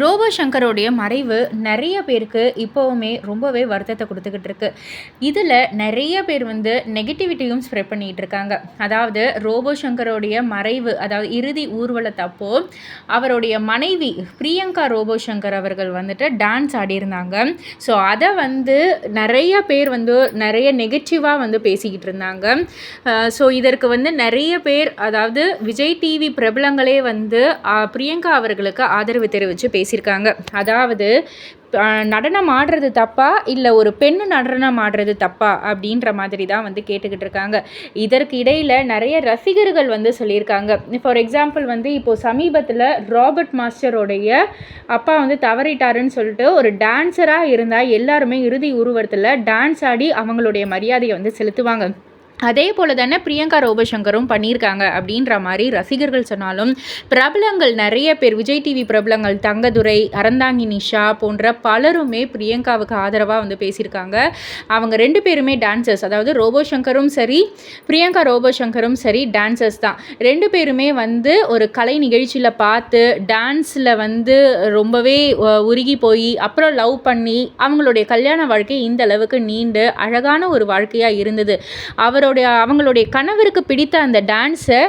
Robot சங்கரோடைய மறைவு நிறைய பேருக்கு இப்போவுமே ரொம்பவே வருத்தத்தை கொடுத்துக்கிட்டு இருக்கு. இதில் நிறைய பேர் வந்து நெகட்டிவிட்டியும் ஸ்ப்ரெட் பண்ணிகிட்டு இருக்காங்க. அதாவது ரோபோ சங்கரோடைய மறைவு அதாவது இறுதி ஊர்வலத்தப்போ அவருடைய மனைவி பிரியங்கா ரோபோ சங்கர் அவர்கள் வந்துட்டு டான்ஸ் ஆடியிருந்தாங்க ஸோ அதை வந்து நிறைய பேர் வந்து நிறைய நெகட்டிவாக வந்து பேசிக்கிட்டு இருந்தாங்க. ஸோ இதற்கு வந்து நிறைய பேர் அதாவது விஜய் டிவி பிரபலங்களே வந்து பிரியங்கா அவர்களுக்கு ஆதரவு தெரிவித்து பேசியிருக்காங்க. அதாவது நடனம் ஆடுறது தப்பா? இல்லை ஒரு பெண்ணு நடனம் ஆடுறது தப்பா? அப்படின்ற மாதிரி தான் வந்து கேட்டுக்கிட்டு இருக்காங்க. இதற்கு இடையில் நிறைய ரசிகர்கள் வந்து சொல்லியிருக்காங்க. ஃபார் எக்ஸாம்பிள் வந்து இப்போது சமீபத்தில் ராபர்ட் மாஸ்டரோடைய அப்பா வந்து தவறிட்டாருன்னு சொல்லிட்டு ஒரு டான்ஸராக இருந்தால் எல்லாருமே இறுதி உருவத்தில் டான்ஸ் ஆடி அவங்களுடைய மரியாதையை வந்து செலுத்துவாங்க. அதே போல் தானே பிரியங்கா ரோபசங்கரும் பண்ணியிருக்காங்க அப்படின்ற மாதிரி ரசிகர்கள் சொன்னாலும் பிரபலங்கள் நிறைய பேர் விஜய் டிவி பிரபலங்கள் தங்கதுரை அறந்தாங்கி நிஷா போன்ற பலருமே பிரியங்காவுக்கு ஆதரவாக வந்து பேசியிருக்காங்க. அவங்க ரெண்டு பேருமே டான்சர்ஸ் அதாவது ரோபோசங்கரும் சரி பிரியங்கா ரோபோசங்கரும் சரி டான்சர்ஸ் தான். ரெண்டு பேருமே வந்து ஒரு கலை நிகழ்ச்சியில் பார்த்து டான்ஸில் வந்து ரொம்பவே உருகி போய் அப்புறம் லவ் பண்ணி அவங்களுடைய கல்யாண வாழ்க்கை இந்த அளவுக்கு நீண்டு அழகான ஒரு வாழ்க்கையாக இருந்தது. அவரோட அவங்களுடைய அவங்களுடைய கணவருக்கு பிடித்த அந்த டான்ஸை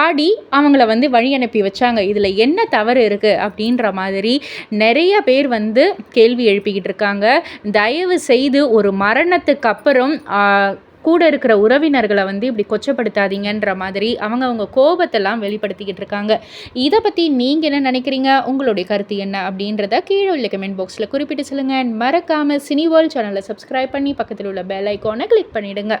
ஆடி அவங்கள வந்து வழி அனுப்பி வச்சாங்க. இதில் என்ன தவறு இருக்குது அப்படின்ற மாதிரி நிறைய பேர் வந்து கேள்வி எழுப்பிக்கிட்டு இருக்காங்க. தயவு செய்து ஒரு மரணத்துக்கு அப்புறம் கூட இருக்கிற உறவினர்களை வந்து இப்படி கொச்சப்படுத்தாதீங்கன்ற மாதிரி அவங்க அவங்க கோபத்தெல்லாம் வெளிப்படுத்திக்கிட்டு இருக்காங்க. இதை பற்றி நீங்கள் என்ன நினைக்கிறீங்க? உங்களுடைய கருத்து என்ன அப்படின்றத கீழே உள்ள கமெண்ட் பாக்ஸில் குறிப்பிட்டு சொல்லுங்கள் மறக்காமல் சினி வேர்ல்ட் சேனலை சப்ஸ்கிரைப் பண்ணி பக்கத்தில் உள்ள பெல் ஐக்கானை கிளிக் பண்ணிவிடுங்க